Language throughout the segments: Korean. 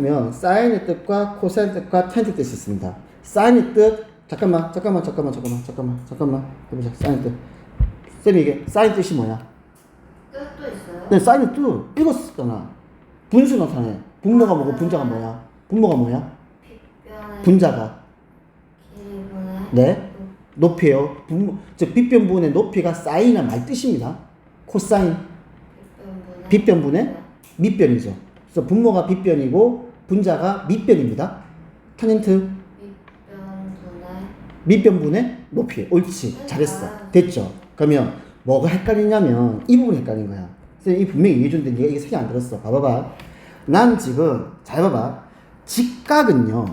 보면 사인의 뜻과 코사인의 뜻과 탄의 뜻이 있습니다. 사인의 뜻 잠깐만 잠깐만 잠깐만 잠깐만 잠깐만 잠깐만 해보자. 사인의 뜻. 쌤이 이게 사인 뜻이 뭐야? 뜻도 있어요? 네 사인의 뜻. 읽었었잖아. 분수 나타내 분모가 뭐고 분자가 뭐야? 분모가 뭐야? 분자가. 네? 높이에요. 분모 즉 빗변분의 높이가 사인이나 말 뜻입니다. 코사인. 빗변분의 밑변이죠. 그래서 분모가 빗변이고 분자가 밑변입니다 탄젠트 밑변분의 높이. 옳지. 잘했어. 됐죠? 그러면 뭐가 헷갈리냐면 이 부분이 헷갈린 거야. 선생님 이 분명히 얘기해줬는데 네가 이게 생각 안 들었어. 봐봐봐. 난 지금 잘 봐봐. 직각은요.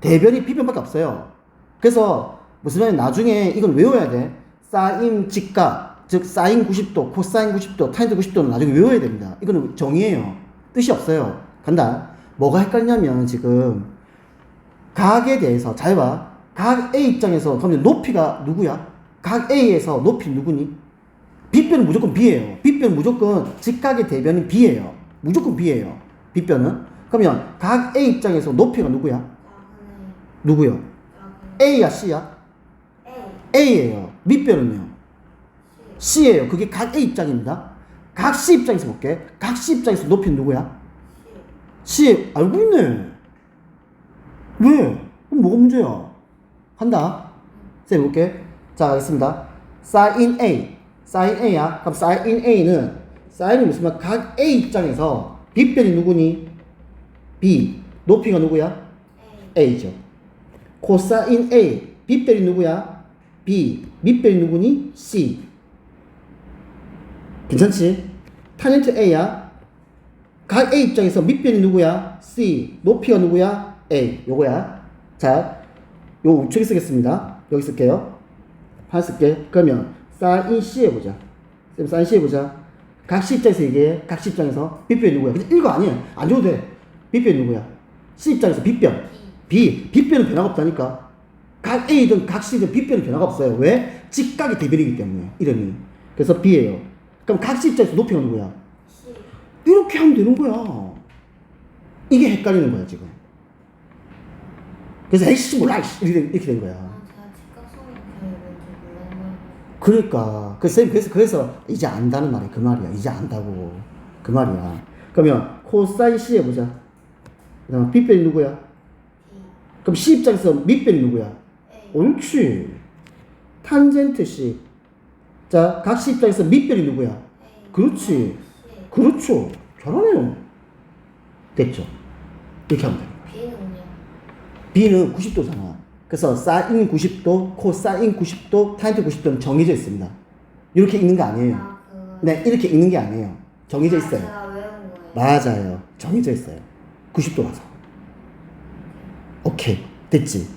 대변이 비변밖에 없어요. 그래서 무슨 말이냐 나중에 이걸 외워야 돼. 사인 직각 즉 사인 90도, 코사인 90도, 타인드 90도는 나중에 외워야 됩니다. 이거는 정의예요. 뜻이 없어요. 간다. 뭐가 헷갈리냐면 지금 각에 대해서 잘 봐. 각 A 입장에서 그러면 높이가 누구야? 각 A에서 높이 누구니? 빗변은 무조건 B예요. 빗변은 무조건 직각의 대변은 B예요. 무조건 B예요. 빗변은. 그러면 각 A 입장에서 높이가 누구야? 누구요? A야 C야? A A예요. 밑변은요? C C예요. 그게 각 A 입장입니다. 각 C 입장에서 볼게. 각 C 입장에서 높이는 누구야? C 알고 있네. 왜? 그럼 뭐가 문제야? 한다. 쌤 볼게. 자, 가겠습니다. sin A. sin A야. 그럼 sin A는 sin이 무슨 말? 각 A 입장에서 빗변이 누구니? B. 높이가 누구야? A A죠. 코사인 A. 빗변이 누구야? B. 밑변이 누구니? C. 괜찮지? 타젠트 A야. 각 A 입장에서 밑변이 누구야? C. 높이가 누구야? A. 요거야. 자, 요 우측에 쓰겠습니다. 여기 쓸게요. 하나 쓸게. 그러면 사인 C 해보자. 쌤 사인 C 해보자. 각 C 입장에서 얘기해. 각 C 입장에서 빗변이 누구야? 근데 이거 아니야. 안 줘도 돼. 빗변이 누구야? C 입장에서 빗변. B. 빗변은 변화가 없다니까. 각 A든 각 C든 빗변은 변화가 없어요. 왜? 직각이 대변이기 때문에. 이름이. 그래서 B예요. 그럼 각 C 입장에서 높이가 누구야? 이렇게 하면 되는 거야. 이게 헷갈리는 거야, 지금. 그래서 에이씨 몰라 이렇게, 된 거야. 아 그러니까 그 쌤 그래서 그래서 이제 안다는 말이 그 말이야. 이제 안다고 그 말이야. 그러면 코사인 C 해보자. 그다음 빗변이 누구야? 그럼 C 입장에서 밑변이 누구야? 옳지. 탄젠트 C. 자, 각 C 입장에서 밑변이 누구야? 그렇지. 그렇죠. 잘하네요. 됐죠. 이렇게 하면 돼. B는요 B는 90도잖아. 그래서 사인 90도, 코사인 90도, 타인트 90도는 정해져 있습니다. 이렇게 읽는 거 아니에요. 아 그거 네, 이렇게 읽는 게 아니에요. 정해져 있어요. 제가 외운 거예요 맞아요. 정해져 있어요. 90도라서. 오케이. 됐지?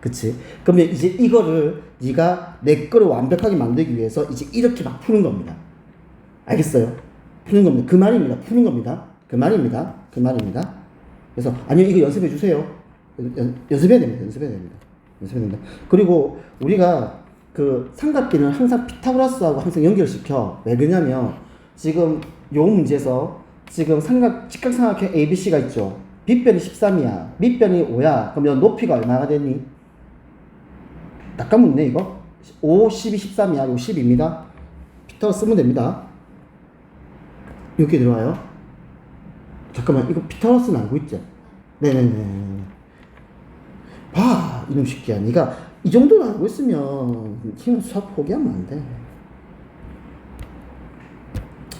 그치? 그러면 이제 이거를 네가 내 거를 완벽하게 만들기 위해서 이제 이렇게 막 푸는 겁니다. 알겠어요? 푸는 겁니다. 그 말입니다. 푸는 겁니다. 그 말입니다. 그 말입니다. 그래서 아니요 이거 연습해 주세요. 연, 연- 연습해야 됩니다. 연습해야 됩니다. 연습해야 됩니다. 그리고 우리가 그 삼각비는 항상 피타고라스하고 항상 연결시켜. 왜 그러냐면 지금 요 문제에서 지금 삼각 직각삼각형 ABC가 있죠. 빗변이 13이야. 밑변이 5야. 그러면 높이가 얼마가 되니? 낚아묻네 이거. 5, 12, 13이야. 이거 10입니다. 피타고 쓰면 됩니다. 이렇게 들어와요. 잠깐만 이거 피타고라스는 알고 있죠? 네네네. 봐 이놈 새끼야. 네가 이 정도는 알고 있으면 힘 수학 포기하면 안 돼.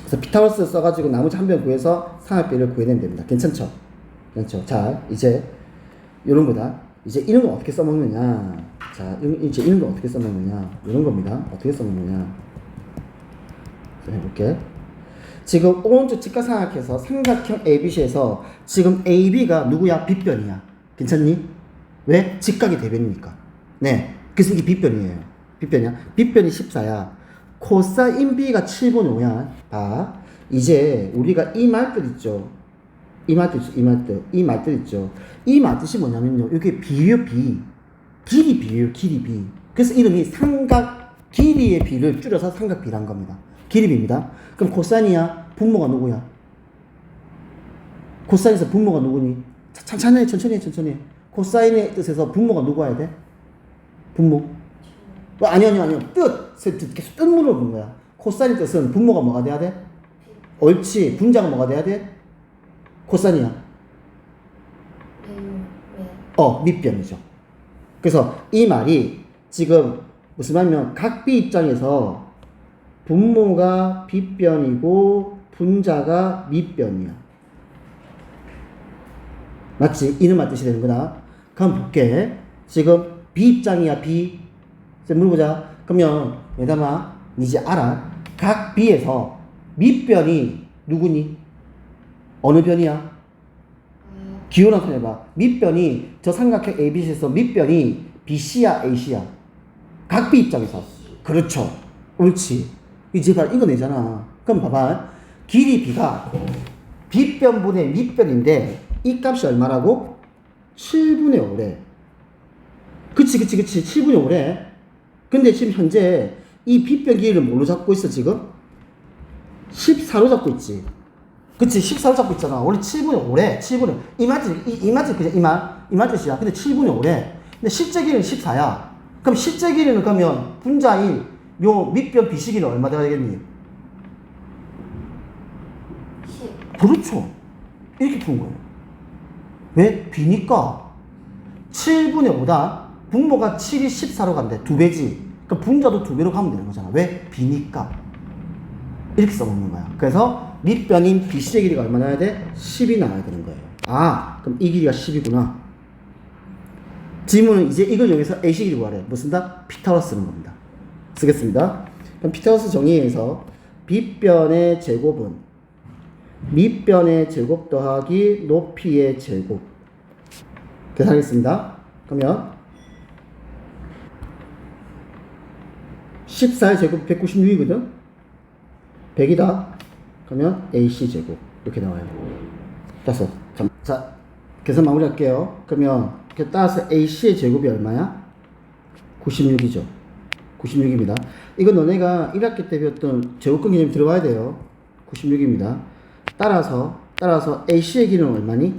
그래서 피타고라스 써가지고 나머지 한 변 구해서 상할비를 구해내면 됩니다. 괜찮죠? 괜찮죠? 자 이제 이런 거다. 이제 이런 거 어떻게 써먹느냐? 자 이- 이제 이런 거 어떻게 써먹느냐? 이런 겁니다. 어떻게 써먹느냐? 자, 해볼게. 지금 오른쪽 직각삼각형에서 삼각형 ABC에서 지금 AB가 누구야? 빗변이야. 괜찮니? 왜? 직각이 대변이니까. 네. 그래서 이게 빗변이에요. 빗변이야. 빗변이 14야. 코사인 B가 7분의 5야. 봐. 이제 우리가 이 말뜻 있죠. 이 말뜻 있죠. 이 말뜻. 이 말뜻 있죠. 이 말뜻이 뭐냐면요. 이게 비예요, 비. 길이 비예요, 길이 비. 그래서 이름이 삼각 길이의 비를 줄여서 삼각 비란 겁니다. 길이 비입니다. 그럼 코사인이야. 분모가 누구야? 코사인에서 분모가 누구니? 자, 천천히 해, 천천히 해, 천천히 해. 코사인의 뜻에서 분모가 누구 와야 돼? 분모. 어, 아니 아니 아니요. 뜻. 뜻, 계속 뜻 물어본 거야. 코사인의 뜻은 분모가 뭐가 돼야 돼? 옳지. 분자가 뭐가 돼야 돼? 코사인이야. 음, 네. 어, 밑변이죠. 그래서 이 말이 지금 무슨 말이면 각비 입장에서 분모가 빗변이고 분자가 밑변이야. 맞지? 이놈의 뜻이 되는 거다. 그럼 볼게. 지금 B 입장이야, B. 이제 물어보자. 그러면, 얘들아, 니 이제 알아. 각 B에서 밑변이 누구니? 어느 변이야? 서 해봐. 밑변이 저 삼각형 ABC에서 밑변이 BC야, AC야. 각 B 입장에서. 그렇죠. 옳지. 이제 바로 이거 내잖아. 그럼 봐봐. 길이 B가 B변분의 밑변인데 이 값이 얼마라고? 7분의 5래. 그치, 그치, 그치. 7분의 5래. 근데 지금 현재 이 B변 길이를 뭘로 잡고 있어, 지금? 14로 잡고 있지. 그치, 14로 잡고 있잖아. 원래 7분의 5래. 7분의, 이 맞지? 이, 이 맞지? 그냥 이 말, 이 맞듯이야. 근데 7분의 5래. 근데 실제 길이는 14야. 그럼 실제 길이는 그러면 분자인 요 밑변 비시기는 얼마 되겠니? 10. 그렇죠. 이렇게 푸는 거예요. 왜? B니까 7분의 5다. 분모가 7이 14로 간대. 두 배지. 그러니까 분자도 두 배로 가면 되는 거잖아. 왜? B니까. 이렇게 써먹는 거야. 그래서 밑변인 BC의 길이가 얼마 나야 돼? 10이 나와야 되는 거예요. 아, 그럼 이 길이가 10이구나. 지문은 이제 이걸 여기서 A식 길이 구하래. 뭐 쓴다? 피타고라스 쓰는 겁니다. 쓰겠습니다. 그럼 피타고라스 정의에서 빗변의 제곱은 밑변의 제곱 더하기 높이의 제곱. 계산하겠습니다. 그러면 14의 제곱 196이거든? 100이다. 그러면 AC 제곱. 이렇게 나와요. 따서. 자, 자, 계산 마무리 할게요. 그러면, 이렇게 따라서 AC의 제곱이 얼마야? 96이죠. 96입니다. 이거 너네가 1학기 때 배웠던 제곱근 개념 들어와야 돼요. 96입니다. 따라서, 따라서 AC의 길이는 얼마니?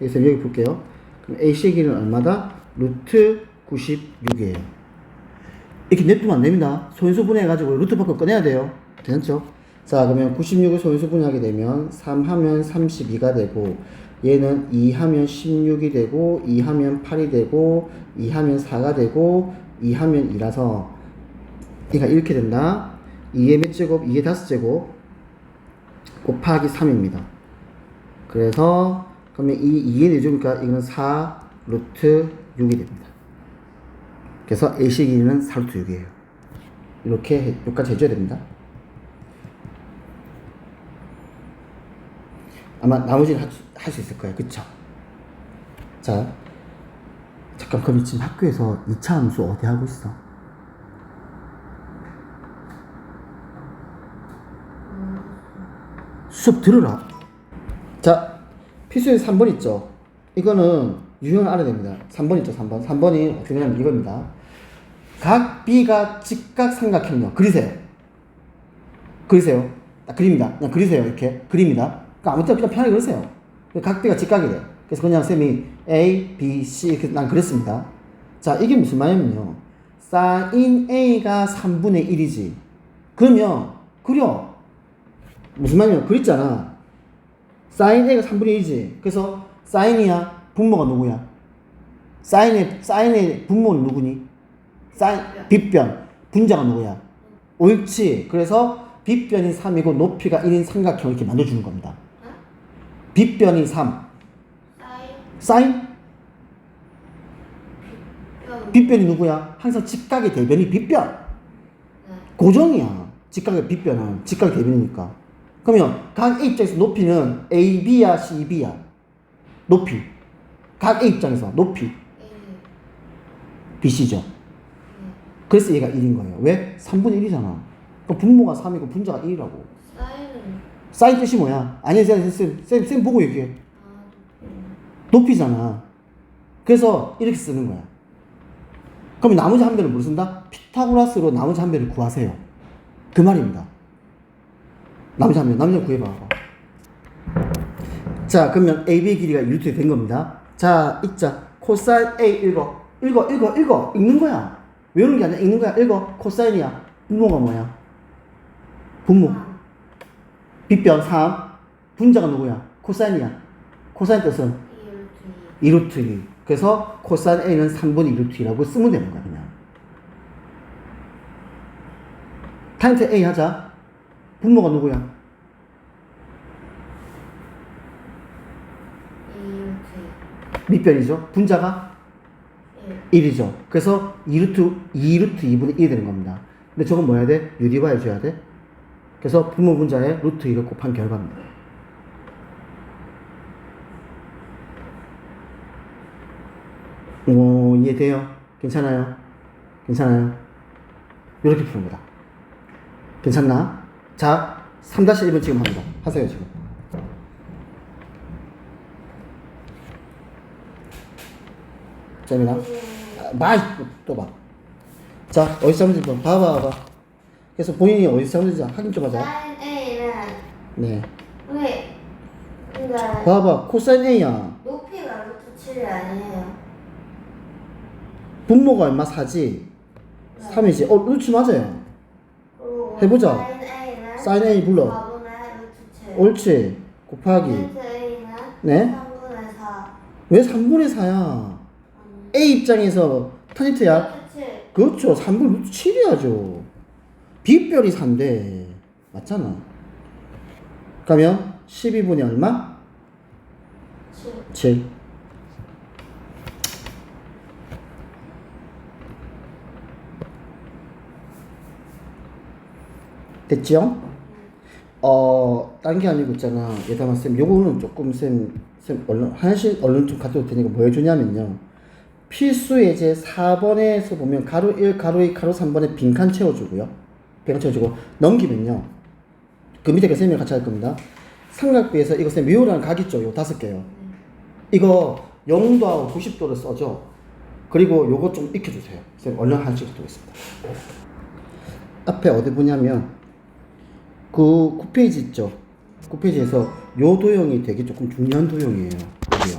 여기서 여기 볼게요. 그럼 AC의 길이는 얼마다? 루트 96이에요. 이렇게 냅두면 안 됩니다. 소인수 분해해가지고 루트 밖을 꺼내야 돼요. 괜찮죠? 자, 그러면 96을 소인수 분해하게 되면 3 하면 32가 되고, 얘는 2 하면 16이 되고, 2 하면 8이 되고, 2 하면 4가 되고, 2 하면 2라서, 얘가 이렇게 된다. 2의 몇 제곱? 2의 다섯 제곱 곱하기 3입니다. 그래서, 그러면 이 2의 4제곱이니까 이거는 4 루트 6이 됩니다. 그래서 A식 길이는 4 루트 6이에요. 이렇게 해- 여기까지 해줘야 됩니다. 아마 나머지는 할 수 있을 거예요. 그쵸? 자, 잠깐 그럼 지금 학교에서 2차 함수 어디 하고 있어? 수업 들으라. 자, 필수의 3번 있죠? 이거는 유형을 알아야 됩니다. 3번 있죠, 3번. 3번이 어떻게 되냐면 이겁니다. 각 B가 직각 삼각형이요. 그리세요. 그리세요. 딱 그립니다. 그냥 그리세요. 이렇게. 그립니다. 그러니까 아무 때나 그냥 편하게 그리세요. 각 B가 직각이래. 그래서 그냥 쌤이 A, B, C 난 그랬습니다. 자, 이게 무슨 말이냐면요. sin A가 3분의 1이지. 그러면 그려. 무슨 말이냐면 그랬잖아. sin A가 3분의 1이지. 그래서 sin이야. 분모가 누구야? sin의, sin의 분모는 누구니? sin, 빗변. 분자가 누구야? 옳지. 그래서 빗변이 3이고 높이가 1인 삼각형을 이렇게 만들어주는 겁니다. 빗변이 3. 사인, 빗변이 누구야? 항상 직각의 대변이 빗변. 네. 고정이야. 직각의 빗변은 직각의 대변이니까. 그러면 각 A 입장에서 높이는 A, B야, C, B야. 높이. 각 A 입장에서 높이. A, BC죠. 네. 그래서 얘가 1인 거예요. 왜? 3분의 1이잖아. 그럼 분모가 3이고 분자가 1이라고. 사인은, 사인 뜻이 뭐야? 아니, 쌤, 쌤, 쌤, 쌤 보고 얘기해. 높이잖아. 그래서 이렇게 쓰는 거야. 그럼 나머지 한 배를 뭘 쓴다? 피타고라스로 나머지 한 배를 구하세요. 그 말입니다. 나머지 한 배, 나머지 구해봐. 자, 그러면 AB 길이가 이렇게 된 겁니다. 자, 읽자. 코사인 A 읽어. 읽어, 읽어, 읽어. 읽는 거야. 외우는 게 아니라 읽는 거야. 읽어. 코사인이야. 분모가 뭐야? 분모. 빗변 3. 분자가 누구야? 코사인이야. 코사인 뜻은 2루트 2. 그래서 코사인 A는 3분의 2루트 2라고 쓰면 되는 거야, 그냥. 타임트 A 하자. 분모가 누구야? 밑변이죠. 분자가 일 1이죠. 그래서 2루트 2루트 2분의 1이 되는 겁니다. 근데 저건 뭐 해야 돼? 유리화 해줘야 돼. 그래서 분모 분자에 루트 2를 곱한 결과입니다. 오, 이해돼요? 괜찮아요? 괜찮아요? 이렇게 푸는 거다. 괜찮나? 자, 3-1번 지금 합니다. 하세요, 지금. 재민아? 많이 또 봐. 자, 어디서 잡는지 봐. 봐봐, 봐봐. 그래서 본인이 어디서 잡는지 확인 좀 하자. 네. 왜 그러니까 봐봐. 코사인 A야. 높이가 루트 7이 아니에요. 분모가 얼마 4지? 3이지. 어, 루트 맞아요. 해보자. 사인 A 불러. 4분의 루트 7. 옳지. 곱하기. 네. 3분의 4. 왜 3분의 4야? A 입장에서 7. 그렇죠. 3분 루트 7이야죠. 빗별이 4인데. 맞잖아. 그러면 12분의 얼마? 7. 7. 됐죠? 어, 딴 게 아니고 있잖아. 예담아 쌤, 요거는 조금 쌤, 쌤 얼른 하나씩 얼른 좀올 테니까 뭐 해주냐면요. 필수 예제 4번에서 보면 가로 1, 가로 2, 가로 3번에 빈칸 채워주고요. 빈칸 채워주고 넘기면요. 그 밑에 그 쌤이 같이 할 겁니다. 삼각비에서 이거 쌤 미호라는 각 있죠? 요 다섯 개요. 이거 0도하고 90도를 써줘. 그리고 요거 좀 익혀주세요. 쌤 얼른 갖다 오겠습니다. 앞에 어디 보냐면 그 9페이지 있죠? 9페이지에서 요 도형이 되게 조금 중요한 도형이에요. 여기요.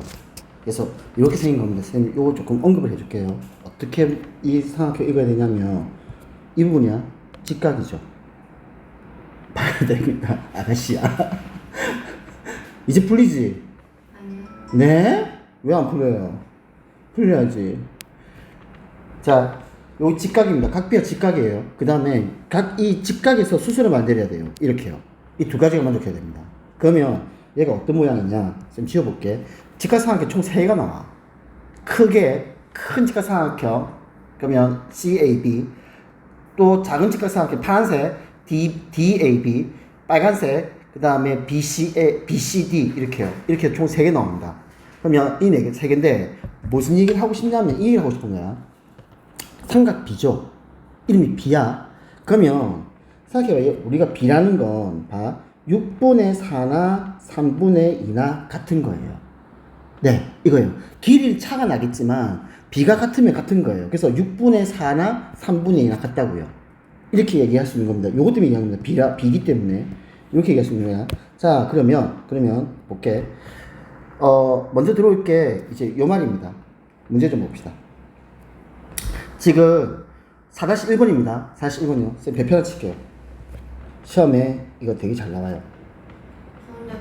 그래서 이렇게 생긴 겁니다. 선생님, 요거 조금 언급을 해줄게요. 어떻게 이 삼각형 읽어야 되냐면 이 부분이야. 직각이죠. 봐야 됩니다. 아가씨야. 이제 풀리지? 아니요. 네? 왜 안 풀려요? 풀려야지. 자, 요 직각입니다. 각비가 직각이에요. 그 다음에 각 이 직각에서 수술을 만들어야 돼요. 이렇게요. 이 두 가지가 만족해야 됩니다. 그러면 얘가 어떤 모양이냐? 좀 지워볼게. 직각삼각형 총 3개가 나와. 크게 큰 직각삼각형 그러면 CAB 또 작은 직각삼각형 파란색 D, DAB 빨간색 그 다음에 BCA, BCD 이렇게요. 이렇게 총 3개 나옵니다. 그러면 이 4개, 3개인데 무슨 얘기를 하고 싶냐면 이 얘기를 하고 싶은 거야. 삼각 B죠. 이름이 B야. 그러면 생각해봐. 우리가 B라는 건 봐. 6분의 4나 3분의 2나 같은 거예요. 네, 이거예요. 길이 차가 나겠지만 B가 같으면 같은 거예요. 그래서 6분의 4나 3분의 2나 같다고요. 이렇게 얘기할 수 있는 겁니다. 요것 때문에 얘기하는 겁니다. B라, B기 때문에. 이렇게 얘기할 수 있는 거야. 자, 그러면, 그러면, 볼게. 어, 먼저 들어올 게 이제 요 말입니다. 문제 좀 봅시다. 지금 4-1번입니다. 4-1번이요. 쌤 배표 하나 칠게요. 시험에 이거 되게 잘 나와요.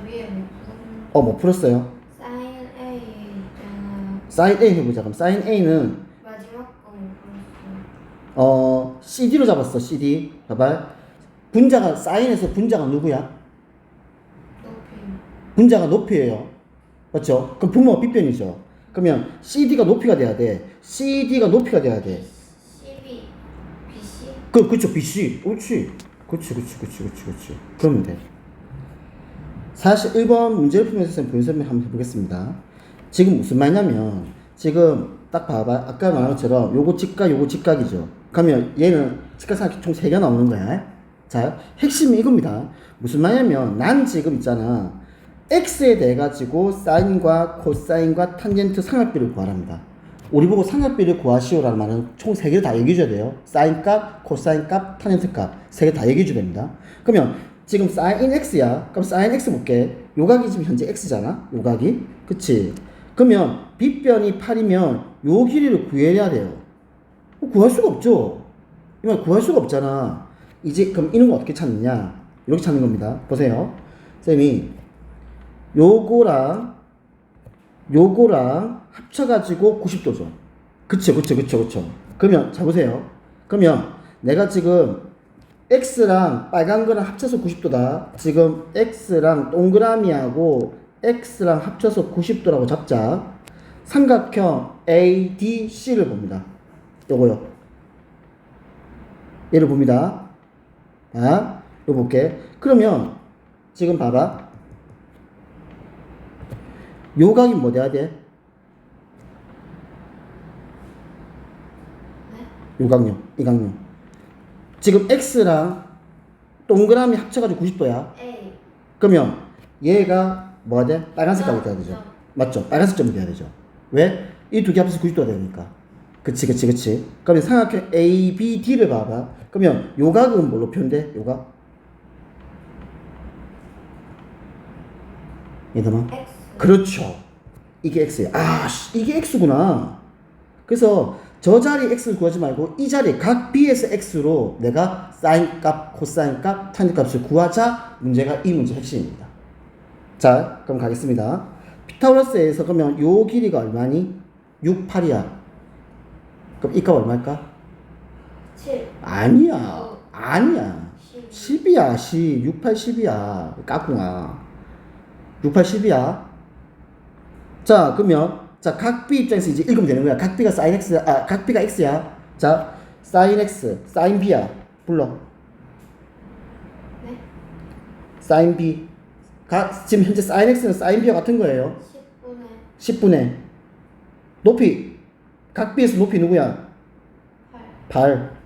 위에 풀었는 어, 뭐 풀었어요? 사인 A 있잖아요. 사인 A 해보자. 그럼 사인 A는 마지막 거못 풀었어요. 어, CD로 잡았어, CD. 봐봐. 분자가, 사인에서 분자가 누구야? 높이. 분자가 높이에요. 맞죠? 그럼 분모가 빗변이죠. 그러면 CD가 높이가 돼야 돼. CD가 높이가 돼야 돼. 그, 그쵸, BC. 옳지. 그치, 그치, 그치, 그치, 그치. 그러면 돼. 41번 문제를 풀면서 설명 한번 해보겠습니다. 지금 무슨 말이냐면, 지금 딱 봐봐. 아까 말한 것처럼 요거 직각, 요거 직각이죠. 그러면 얘는 직각삼각형 총 3개 나오는 거야. 자, 핵심이 이겁니다. 무슨 말이냐면, 난 지금 있잖아. x에 대해 가지고 사인과 코사인과 탄젠트 삼각비를 구하랍니다. 우리 보고 삼각비를 구하시오라는 말은 총 3개를 다 얘기해 줘야 돼요. 사인 값, 코사인 값, 탄젠트 값. 3개 다 얘기해 줘야 됩니다. 그러면 지금 사인 x야. 그럼 사인 x 볼게. 요각이 지금 현재 x잖아. 요각이. 그치? 그러면 빗변이 8이면 요 길이를 구해야 돼요. 어, 구할 수가 없죠. 이말 구할 수가 없잖아. 이제 그럼 이런 거 어떻게 찾느냐? 이렇게 찾는 겁니다. 보세요. 쌤이 요거랑 요거랑 합쳐가지고 90도죠. 그쵸, 그쵸, 그쵸, 그쵸. 그러면 자 보세요. 그러면 내가 지금 x랑 빨간 거랑 합쳐서 90도다. 지금 x랑 동그라미하고 x랑 합쳐서 90도라고 잡자. 삼각형 ADC를 봅니다. 요거요. 얘를 봅니다. 아, 요 볼게. 그러면 지금 봐봐. 요 각이 뭐 돼야 돼? 요 각요. 이 각요. 지금 x랑 동그라미 합쳐가지고 90도야. A 그러면 얘가 뭐가 돼? 빨간 색깔이 돼야 되죠. 맞죠? 빨간색 점이 돼야 되죠. 왜? 이 두 개 합해서 90도가 되니까. 그치, 그치, 그치. 그러면 삼각형 ABD를 봐봐. 그러면 요 각은 뭘로 표현돼? 요 각? 얘들아. X 그렇죠. 이게 x야. 아, 씨, 이게 x구나. 그래서 저 자리 x를 구하지 말고 이 자리 각 b에서 x로 내가 사인 값, 코사인 값, 탄 값을 구하자. 문제가 이 문제 핵심입니다. 자, 그럼 가겠습니다. 피타고라스에서 그러면 요 길이가 얼마니? 6, 8이야. 그럼 이 값 얼마일까? 7 아니야. 아니야. 10 10이야, 10. 6, 8, 10이야. 깎구나. 6, 8, 10이야. 자, 그러면, 자, 각 B 입장에서 이제 읽으면 되는 거야. 각 B가 sin X, 아, 각 B가 X야. 자, sin X, sin B야. 불러. 네? sin B. 각, 지금 현재 sin X는 sin B와 같은 거예요. 10분의 10분의. 높이. 각 B에서 높이 누구야? 8 8.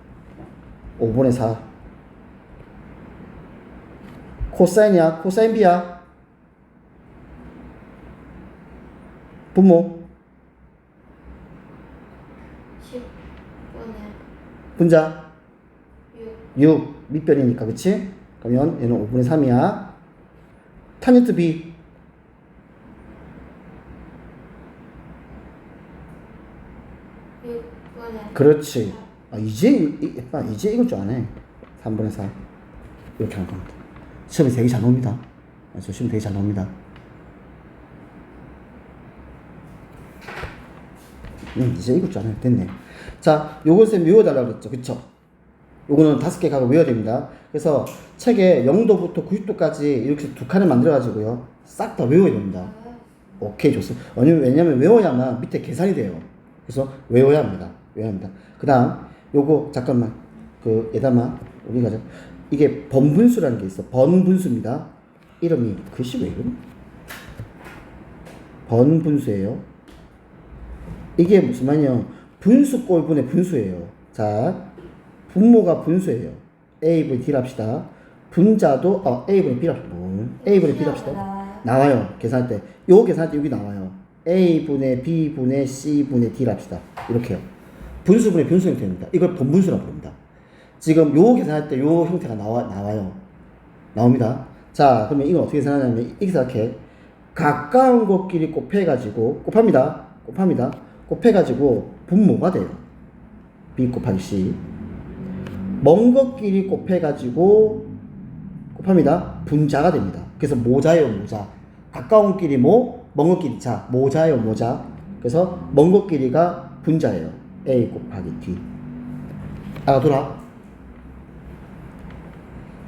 5분의 4. 코사인이야? 코사인 B야? 분모? 10 분자? 6 6. 밑변이니까, 그치? 그러면 얘는 5분의 3이야. 탄젠트 B. 6분의 그렇지. 아, 이제, 이, 아, 이제 이걸 줄 아네. 3분의 4. 이렇게 하는 겁니다. 시험이 되게 잘 나옵니다. 아, 저 시험 되게 잘 나옵니다. 음, 이제 이걸 줄 아네. 됐네. 자, 요건 쌤 외워달라고 그랬죠. 그쵸? 요거는 다섯 개 각을 외워야 됩니다. 그래서 책에 0도부터 90도까지 이렇게 두 칸을 만들어가지고요. 싹 다 외워야 됩니다. 오케이 좋습니다. 왜냐면, 외워야만 밑에 계산이 돼요. 그래서 외워야 합니다. 외워야 합니다. 그 다음 요거 잠깐만 그 예담아 우리 가자. 이게 번분수라는 게 있어. 번분수입니다. 이름이 글씨 왜 이름? 번분수예요. 이게 무슨 말이냐? 분수 꼴분의 분수예요. 자, 분모가 분수예요. a분의 d를 합시다. 분자도 어, a분의 b를 합시다. 뭐, a분의 b를 합시다. 나와요. 계산할 때. 요 계산할 때 여기 나와요. a분의 b분의 c분의 d를 합시다. 이렇게요. 분수분의 분수 형태입니다. 이걸 번분수라고 부릅니다. 지금 요 계산할 때 요 형태가 나와, 나와요. 나옵니다. 자, 그러면 이건 어떻게 계산하냐면, 이렇게 생각해. 가까운 것끼리 곱해가지고, 곱합니다. 곱합니다. 곱해가지고, 분모가 돼요. b 곱하기 c. 먼 것끼리 곱해가지고, 곱합니다. 분자가 됩니다. 그래서 모자예요, 모자. 가까운 끼리 모, 먼 것끼리 자. 모자예요, 모자. 그래서 먼 것끼리가 분자예요. a 곱하기 d. 알아둬라.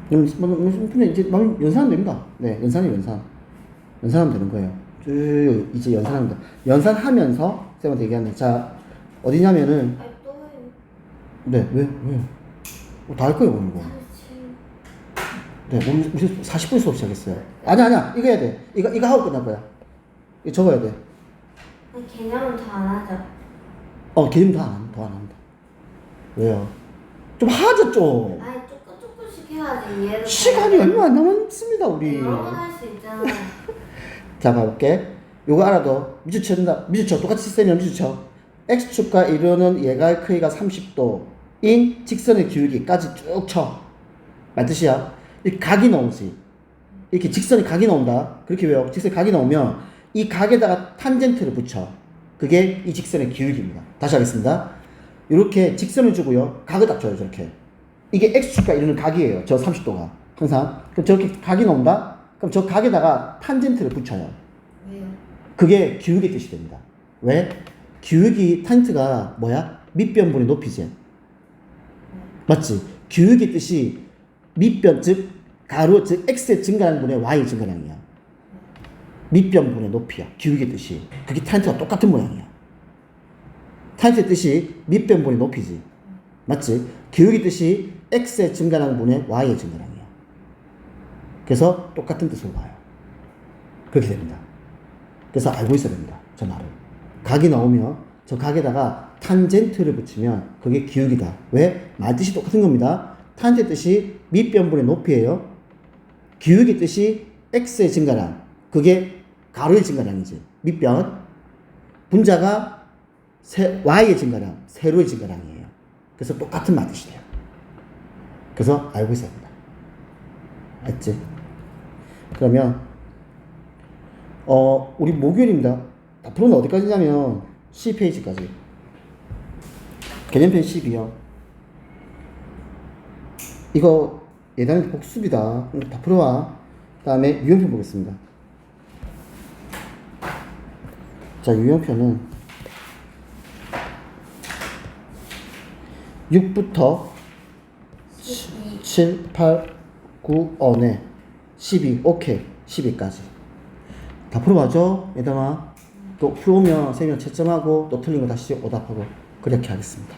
그럼 뭐, 뭐, 근데 이제 뭐 연산하면 됩니다. 네, 연산이 연산. 연산하면 되는 거예요. 쭉 이제 연산합니다. 연산하면서 쌤한테 얘기하는 자 어디냐면은 또 해. 네, 왜, 왜? 어, 다할 거예요, 오늘 이거. 37 네, 오늘 우리 40분 수업 시작했어요. 아니야, 아니야. 이거 해야 돼. 이거, 이거 하고 끝날 거야. 이거 적어야 돼. 개념은 더 안 하죠 어, 개념 더안 합니다. 더안 합니다. 왜요? 좀 하죠, 좀. 아니 조금 조금씩 해야지 이해를 시간이 얼마 안 남았습니다, 우리. 여러 번할수 있잖아 자, 가볼게. 요거 알아도 미주쳐 된다. 미주쳐. 똑같이 쌤이랑 미주쳐. X축과 이루는 예가의 크기가 30도인 직선의 기울기까지 쭉 쳐. 맞 뜻이야? 이 각이 나오지. 이렇게 직선이 각이 나온다. 그렇게 외워. 직선이 각이 나오면 이 각에다가 탄젠트를 붙여. 그게 이 직선의 기울기입니다. 다시 하겠습니다. 이렇게 직선을 주고요. 각을 딱 줘요. 저렇게. 이게 x축과 이루는 각이에요. 저 30도가. 항상. 그럼 저렇게 각이 나온다? 그럼 저 각에다가 탄젠트를 붙여요. 그게 기울기 뜻이 됩니다. 왜? 기울기 탄트가 뭐야? 밑변분의 높이지. 맞지? 기울기 뜻이 밑변 즉 가로 즉 x의 증가하는 분의 y 증가량이야. 밑변분의 높이야. 기울기 뜻이. 그게 탄트가 똑같은 모양이야. 탄트의 뜻이 밑변분의 높이지. 맞지? 기울기 뜻이 x의 증가하는 분의 y의 증가량이야. 그래서 똑같은 뜻으로 봐요. 그렇게 됩니다. 그래서 알고 있어야 됩니다. 저 말을. 각이 나오면 저 각에다가 탄젠트를 붙이면 그게 기울기다. 왜? 말 뜻이 똑같은 겁니다. 탄젠트 뜻이 밑변분의 높이에요. 기울기 뜻이 x의 증가량. 그게 가로의 증가량이지. 밑변. 분자가 세, y의 증가량, 세로의 증가량이에요. 그래서 똑같은 말 뜻이 돼요. 그래서 알고 있어야 됩니다. 알지? 그러면 어, 우리 목요일입니다. 앞으로는 어디까지냐면 10페이지까지. 개념편 10이요. 이거 예단의 복습이다. 다 풀어와. 다음에 유형편 보겠습니다. 자, 유형편은 6부터 12. 7, 8, 9, 어, 네. 12, 오케이. 12까지. 다 풀어봐죠? 얘들아. 또 풀어오면 세명 채점하고 또 틀린 거 다시 오답하고 그렇게 하겠습니다.